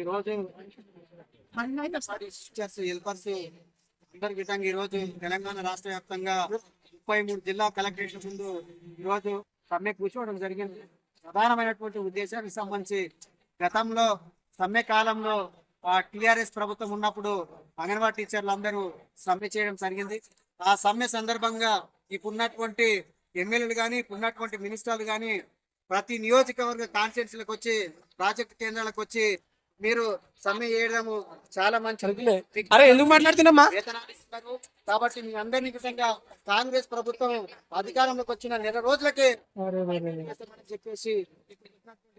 ఈరోజు teachers helpers అందరి విధంగా ఈరోజు తెలంగాణ రాష్ట్ర వ్యాప్తంగా ముప్పై మూడు జిల్లా కలెక్టరేట్ ముందు ఈరోజు సమ్మె కూర్చోవడం జరిగింది. ప్రధానమైనటువంటి ఉద్దేశానికి సంబంధించి గతంలో సమ్మె కాలంలో టిఆర్ఎస్ ప్రభుత్వం ఉన్నప్పుడు అంగన్వాడీ టీచర్లు అందరూ సమ్మె చేయడం జరిగింది. ఆ సమ్మె సందర్భంగా ఇప్పుడున్నటువంటి ఎమ్మెల్యేలు కానీ ఇప్పుడున్నటువంటి మినిస్టర్లు కానీ ప్రతి నియోజకవర్గ కాన్స్టిట్యూన్సీలకు వచ్చి ప్రాజెక్ట్ కేంద్రాలకు వచ్చి మీరు సమ్మె చేయడము చాలా మంచి అరే ఎందుకు మాట్లాడుతున్నామ్మా? ఇస్తున్నారు కాబట్టి మీ అందరినీ విధంగా కాంగ్రెస్ ప్రభుత్వం అధికారంలోకి వచ్చిన నెల రోజులకే చెప్పేసి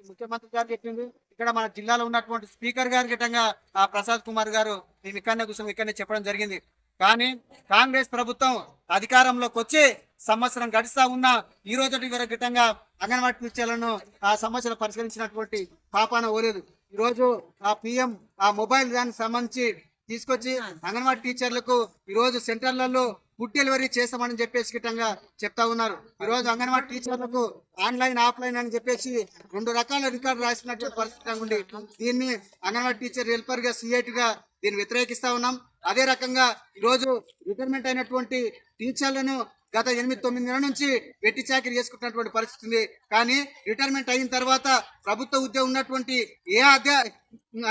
ముఖ్యమంత్రి గారు చెప్పింది ఇక్కడ మన జిల్లాలో ఉన్నటువంటి స్పీకర్ గారు గిట్టంగా ఆ ప్రసాద్ కుమార్ గారు మేము ఇక్కడనే కూర్చొని ఇక్కడనే చెప్పడం జరిగింది. కానీ కాంగ్రెస్ ప్రభుత్వం అధికారంలోకి వచ్చి సంవత్సరం గడుస్తా ఉన్నా ఈ రోజు గిట్టంగా అంగన్వాడీ టీచర్లను ఆ సమస్యలు పరిష్కరించినటువంటి పాపాన ఓలేదు ఈ రోజు ఆ పిఎం ఆ మొబైల్ దానికి సంబంధించి తీసుకొచ్చి అంగన్వాడీ టీచర్లకు ఈ రోజు సెంటర్లలో ఫుడ్ డెలివరీ చేస్తామని చెప్పేసి గిట్టంగా చెప్తా ఉన్నారు. ఈ రోజు అంగన్వాడీ టీచర్లకు ఆన్లైన్ ఆఫ్లైన్ అని చెప్పేసి రెండు రకాల రికార్డు రాసినట్టు పరిస్థితి ఉండి దీన్ని అంగన్వాడీ టీచర్ హెల్పర్గా సిఐటి గా దీన్ని వ్యతిరేకిస్తా ఉన్నాం. అదే రకంగా ఈరోజు రిటైర్మెంట్ అయినటువంటి టీచర్లను గత ఎనిమిది తొమ్మిది నెలల నుంచి వెట్టి చాకరీ చేసుకుంటున్నటువంటి పరిస్థితి ఉంది. కానీ రిటైర్మెంట్ అయిన తర్వాత ప్రభుత్వ ఉద్యోగం ఉన్నటువంటి ఏ అధ్యా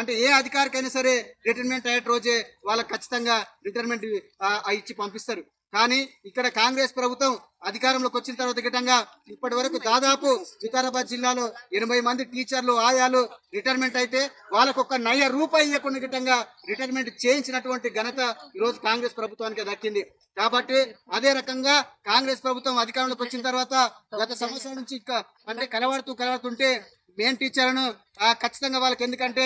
అంటే ఏ అధికారికైనా సరే రిటైర్మెంట్ అయ్యే రోజే వాళ్ళకి ఖచ్చితంగా రిటైర్మెంట్ ఇచ్చి పంపిస్తారు. కానీ ఇక్కడ కాంగ్రెస్ ప్రభుత్వం అధికారంలోకి వచ్చిన తర్వాత గిటంగా ఇప్పటి వరకు దాదాపు వికారాబాద్ జిల్లాలో ఎనభై మంది టీచర్లు ఆయాలు రిటైర్మెంట్ అయితే వాళ్ళకు ఒక నయ రూపాయి ఇవ్వకుండా గిటంగా రిటైర్మెంట్ చేయించినటువంటి ఘనత ఈ రోజు కాంగ్రెస్ ప్రభుత్వానికి దక్కింది. కాబట్టి అదే రకంగా కాంగ్రెస్ ప్రభుత్వం అధికారంలోకి వచ్చిన తర్వాత గత సంవత్సరం నుంచి అంటే కలవాడుతూ కలవాడుతుంటే మెయిన్ టీచర్లను ఖచ్చితంగా వాళ్ళకి ఎందుకంటే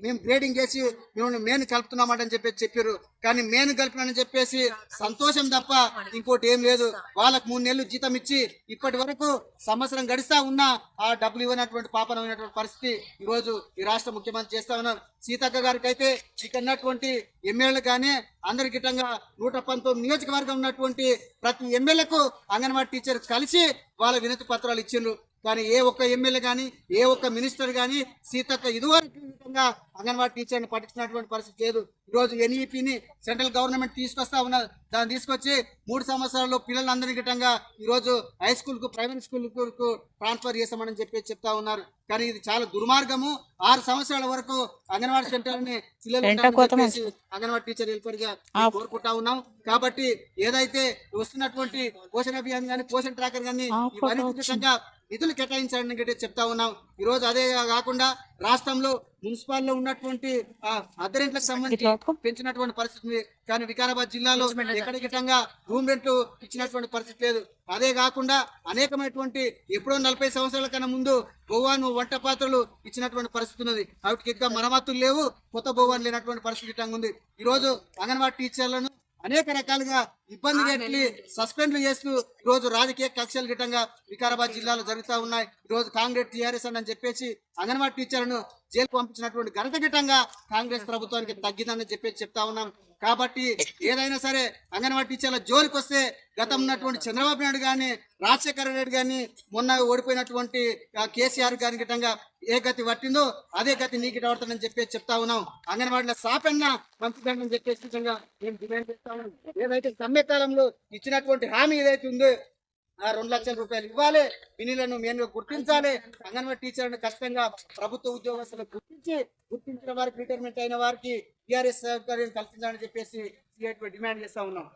మేము గ్రేడింగ్ చేసి మేము మేను కలుపుతున్నామని చెప్పేసి చెప్పారు. కానీ మేను కలిపినని చెప్పేసి సంతోషం తప్ప ఇంకోటి ఏం లేదు. వాళ్ళకు మూడు నెలలు జీతం ఇచ్చి ఇప్పటి వరకు సంవత్సరం గడిస్తా ఉన్నా ఆ డబ్బులు ఇవ్వనటువంటి పాపనమైనటువంటి పరిస్థితి ఈ రోజు ఈ రాష్ట్ర ముఖ్యమంత్రి చేస్తా ఉన్నారు. సీతక్క గారికి అయితే ఇక్కడ ఉన్నటువంటి ఎమ్మెల్యేలు కానీ అందరి గిట్టంగా నూట పంతొమ్మిది నియోజకవర్గం ఉన్నటువంటి ప్రతి ఎమ్మెల్యేకు అంగన్వాడీ టీచర్ కలిసి వాళ్ళ వినతి పత్రాలు ఇచ్చిండ్రు. కానీ ఏ ఒక్క ఎమ్మెల్యే కానీ ఏ ఒక్క మినిస్టర్ కానీ సీతక్క ఇదివరకు విధంగా అంగన్వాడీ టీచర్ని పట్టించినటువంటి పరిస్థితి లేదు. ఈరోజు ఎన్ఈపిని సెంట్రల్ గవర్నమెంట్ తీసుకొస్తా ఉన్నది. దాన్ని తీసుకొచ్చి మూడు సంవత్సరాల్లో పిల్లలందరి గిట్టంగా ఈరోజు హై స్కూల్కు ప్రైమరీ స్కూల్కు ట్రాన్స్ఫర్ చేస్తామని చెప్పి చెప్తా ఉన్నారు. కానీ ఇది చాలా దుర్మార్గము. ఆరు సంవత్సరాల వరకు అంగన్వాడీ సెంటర్ని పిల్లలు అంగన్వాడీ టీచర్ హెల్పర్గా మేము కోరుకుంటా ఉన్నాం. కాబట్టి ఏదైతే వస్తున్నటువంటి పోషణ అభియాన్ కానీ పోషణ ట్రాకర్ కానీ ఇవన్నీ నిధులు కేటాయించాలని చెప్తా ఉన్నాం. ఈ రోజు అదే కాకుండా రాష్ట్రంలో మున్సిపాల్లో ఉన్నటువంటి ఆ, అద్దె సంబంధించి పెంచినటువంటి పరిస్థితి ఉంది. కానీ వికారాబాద్ జిల్లాలో ఎక్కడికిటంగా రూమ్ రెంట్లు ఇచ్చినటువంటి పరిస్థితి లేదు. అదే కాకుండా అనేకమైనటువంటి ఎప్పుడో నలభై సంవత్సరాల కన్నా ముందు బొవ్వాను వంట పాత్రలు ఇచ్చినటువంటి పరిస్థితి ఉన్నది. వాటికి ఇంకా మరమ్మతులు లేవు. కొత్త బొవ్వాను లేనటువంటి పరిస్థితి ఉంది ఈ రోజు అంగన్వాడీ టీచర్లను అనేక రకాలుగా ఇబ్బంది పెట్టి సస్పెండ్లు చేస్తూ రోజు రాజకీయ కక్షలు గిట్టంగా వికారాబాద్ జిల్లాలో జరుగుతూ ఉన్నాయి. ఈ రోజు కాంగ్రెస్ టీఆర్ఎస్ అని చెప్పేసి అంగన్వాడీ టీచర్లను జైలు పంపించినటువంటి ఘనత గిట్టంగా కాంగ్రెస్ ప్రభుత్వానికి తగ్గిందని చెప్పేసి చెప్తా ఉన్నాం. కాబట్టి ఏదైనా సరే అంగన్వాడీ టీచర్ల జోలికి వస్తే గతం ఉన్నటువంటి చంద్రబాబు నాయుడు కానీ రాజశేఖర రెడ్డి కానీ మొన్న ఓడిపోయినటువంటి కేసీఆర్ గారి గిట్టంగా ఏ గతి పట్టిందో అదే గతి నీకు పడుతుందని చెప్పేసి చెప్తా ఉన్నాం. అంగన్వాడీలో సాపన్న పంచుతానని చెప్పేసి మేము డిమాండ్ చేస్తా ఉన్నాం. ఏదైతే సమ్మె కాలంలో ఇచ్చినటువంటి హామీ ఏదైతే ఉందో ఆ రెండు లక్షల రూపాయలు ఇవ్వాలి. బినీలను మెయిన్గా గుర్తించాలి. అంగన్వాడీ టీచర్లను ఖచ్చితంగా ప్రభుత్వ ఉద్యోగస్తులు గుర్తించి గుర్తించిన వారికి రిటైర్మెంట్ అయిన వారికి టీఆర్ఎస్ సౌకర్యం కల్పించాలని చెప్పేసి డిమాండ్ చేస్తా ఉన్నాం.